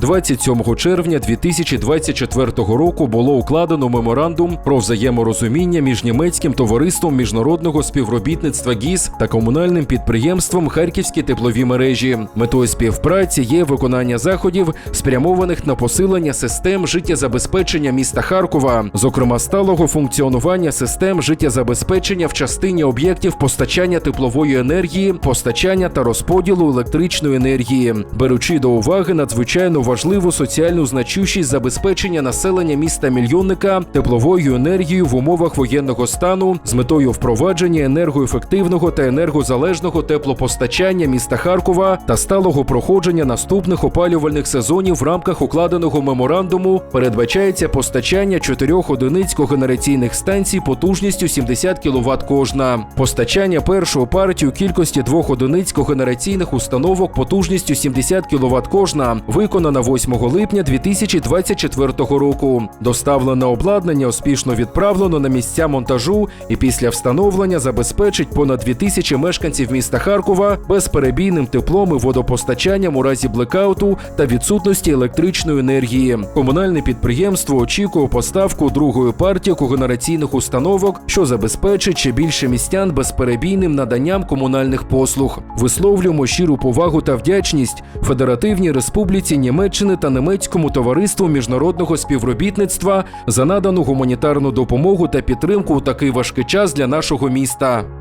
27 червня 2024 року було укладено меморандум про взаєморозуміння між німецьким товариством міжнародного співробітництва ГІС та комунальним підприємством Харківські теплові мережі. Метою співпраці є виконання заходів, спрямованих на посилення систем життєзабезпечення міста Харкова, зокрема сталого функціонування систем життєзабезпечення в частині об'єктів постачання теплової енергії, постачання та розподілу електричної енергії, беручи до уваги надзвичайно важливу соціальну значущість забезпечення населення міста мільйонника тепловою енергією в умовах воєнного стану з метою впровадження енергоефективного та енергозалежного теплопостачання міста Харкова та сталого проходження наступних опалювальних сезонів в рамках укладеного меморандуму передбачається постачання чотирьох одиниць когенераційних станцій потужністю 70 кВт кожна, постачання першого партію кількості двох одиниць когенераційних установок потужністю 70 кВт кожна, виконана 8 липня 2024 року. Доставлене обладнання успішно відправлено на місця монтажу і після встановлення забезпечить понад 2000 мешканців міста Харкова безперебійним теплом і водопостачанням у разі блекауту та відсутності електричної енергії. Комунальне підприємство очікує поставку другої партії когенераційних установок, що забезпечить ще більше містян безперебійним наданням комунальних послуг. Висловлюємо щиру повагу та вдячність Федеративній Республіці Німеччини та Немецькому товариству міжнародного співробітництва за надану гуманітарну допомогу та підтримку у такий важкий час для нашого міста.